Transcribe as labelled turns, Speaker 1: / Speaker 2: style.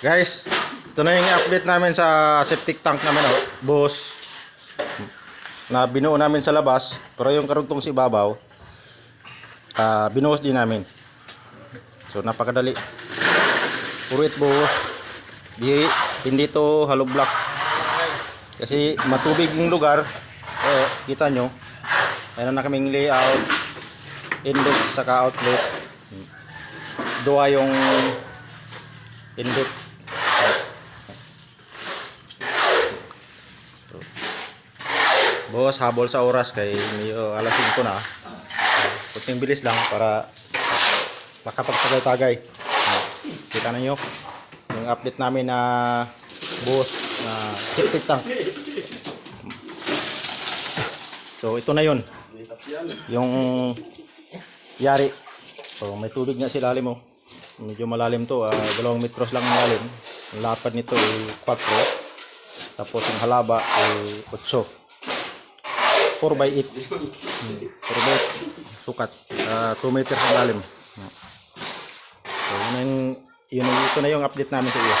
Speaker 1: Guys, ito na yung update namin sa septic tank namin, oh. boss. Na binuo namin sa labas, pero yung karugtong si Babaw, ah binuhos din namin. So napakadali. Puro it buhos. Di, hindi to hollow block. Kasi matubig yung lugar. Eh, kita nyo. Mayroon na kaming layout. Inlet saka outlet. Dua yung inlet. Boss, habol sa oras kay medyo alas 5 na. Kunting bilis lang para makapagsagay-tagay. Kita na nyo yung update namin na boss na septic tank. So ito na yun. Yung yari. So may tubig nga sa ilalim mo. Medyo malalim to. ah, dalawang metros lang ang lalim. Ang lapad nito ay 4. Tapos yung halaba ay 8. 4 by 8. Hmm, 4 by 8. Sukat. 2 meters ang lalim. So yun, ang, yun, ito na yung update namin sa iyo.